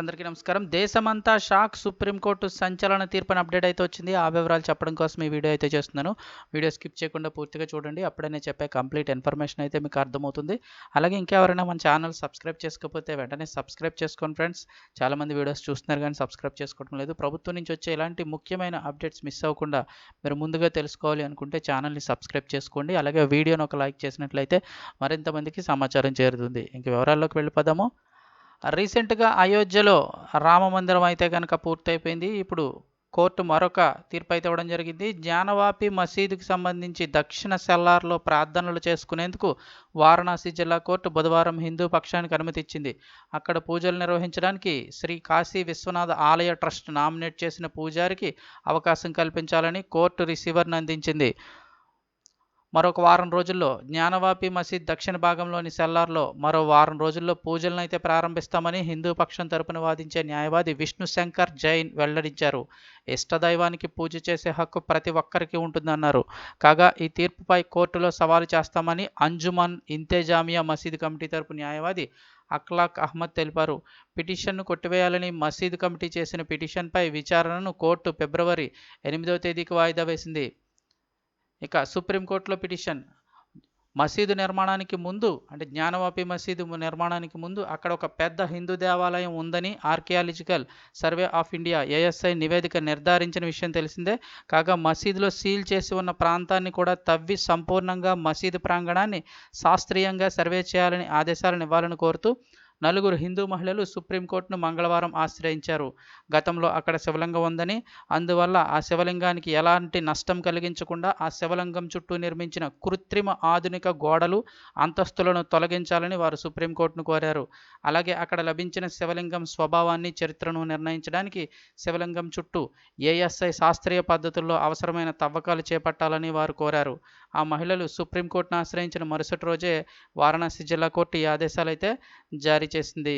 అందరికీ నమస్కారం. దేశమంతా షాక్ సుప్రీంకోర్టు సంచలన తీర్పుని అప్డేట్ అయితే వచ్చింది. ఆ వివరాలు చెప్పడం కోసం ఈ వీడియో అయితే చేస్తున్నాను. వీడియో స్కిప్ చేయకుండా పూర్తిగా చూడండి. అప్పుడే నేను చెప్పే కంప్లీట్ ఇన్ఫర్మేషన్ అయితే మీకు అర్థమవుతుంది. అలాగే ఇంకెవరైనా మన ఛానల్ సబ్స్క్రైబ్ చేసుకోకపోతే వెంటనే సబ్స్క్రైబ్ చేసుకోండి ఫ్రెండ్స్. చాలామంది వీడియోస్ చూస్తున్నారు కానీ సబ్స్క్రైబ్ చేసుకోవడం లేదు. ప్రభుత్వం నుంచి వచ్చే ఇలాంటి ముఖ్యమైన అప్డేట్స్ మిస్ అవ్వకుండా మీరు ముందుగా తెలుసుకోవాలి అనుకుంటే ఛానల్ని సబ్స్క్రైబ్ చేసుకోండి. అలాగే వీడియోని ఒక లైక్ చేసినట్లయితే మరింత మందికి సమాచారం చేరుతుంది. ఇంక వివరాల్లోకి వెళ్ళిపోదాము. రీసెంట్గా అయోధ్యలో రామ మందిరం అయితే కనుక పూర్తయిపోయింది. ఇప్పుడు కోర్టు మరొక తీర్పు అయితే ఇవ్వడం జరిగింది. జ్ఞానవాపి మసీదుకి సంబంధించి దక్షిణ సెల్లార్లో ప్రార్థనలు చేసుకునేందుకు వారణాసి జిల్లా కోర్టు బుధవారం హిందూ పక్షానికి అనుమతి ఇచ్చింది. అక్కడ పూజలు నిర్వహించడానికి శ్రీ కాశీ విశ్వనాథ ఆలయ ట్రస్ట్ నామినేట్ చేసిన పూజారికి అవకాశం కల్పించాలని కోర్టు రిసీవర్ను అందించింది. మరొక వారం రోజుల్లో జ్ఞానవాపి మసీద్ దక్షిణ భాగంలోని సెల్లార్లో మరో వారం రోజుల్లో పూజలను అయితే ప్రారంభిస్తామని హిందూ పక్షం తరపున వాదించే న్యాయవాది విష్ణు శంకర్ జైన్ వెల్లడించారు. ఇష్టదైవానికి పూజ చేసే హక్కు ప్రతి ఒక్కరికి ఉంటుందన్నారు. కాగా ఈ తీర్పుపై కోర్టులో సవాలు చేస్తామని అంజుమన్ ఇంతేజామియా మసీద్ కమిటీ తరపు న్యాయవాది అఖ్లాక్ అహ్మద్ తెలిపారు. పిటిషన్ను కొట్టివేయాలని మసీద్ కమిటీ చేసిన పిటిషన్పై విచారణను కోర్టు ఫిబ్రవరి ఎనిమిదవ తేదీకి వాయిదా వేసింది. ఇక సుప్రీంకోర్టులో పిటిషన్. మసీదు నిర్మాణానికి ముందు అంటే జ్ఞానవాపి మసీదు నిర్మాణానికి ముందు అక్కడ ఒక పెద్ద హిందూ దేవాలయం ఉందని archaeological survey of India ASI నివేదిక నిర్ధారించిన విషయం తెలిసిందే. కాగా మసీదులో సీల్ చేసి ఉన్న ప్రాంతాన్ని కూడా తవ్వి సంపూర్ణంగా మసీదు ప్రాంగణాన్ని శాస్త్రీయంగా సర్వే చేయాలని ఆదేశాలను ఇవ్వాలని కోరుతూ నలుగురు హిందూ మహిళలు సుప్రీంకోర్టును మంగళవారం ఆశ్రయించారు. గతంలో అక్కడ శివలింగం ఉందని అందువల్ల ఆ శివలింగానికి ఎలాంటి నష్టం కలిగించకుండా ఆ శివలింగం చుట్టూ నిర్మించిన కృత్రిమ ఆధునిక గోడలు అంతస్తులను తొలగించాలని వారు సుప్రీంకోర్టును కోరారు. అలాగే అక్కడ లభించిన శివలింగం స్వభావాన్ని చరిత్రను నిర్ణయించడానికి శివలింగం చుట్టూ ఏఎస్ఐ శాస్త్రీయ పద్ధతుల్లో అవసరమైన తవ్వకాలు చేపట్టాలని వారు కోరారు. ఆ మహిళలు సుప్రీంకోర్టును ఆశ్రయించిన మరుసటి రోజే వారణాసి జిల్లా కోర్టు ఈ ఆదేశాలైతే జారీ చేసింది.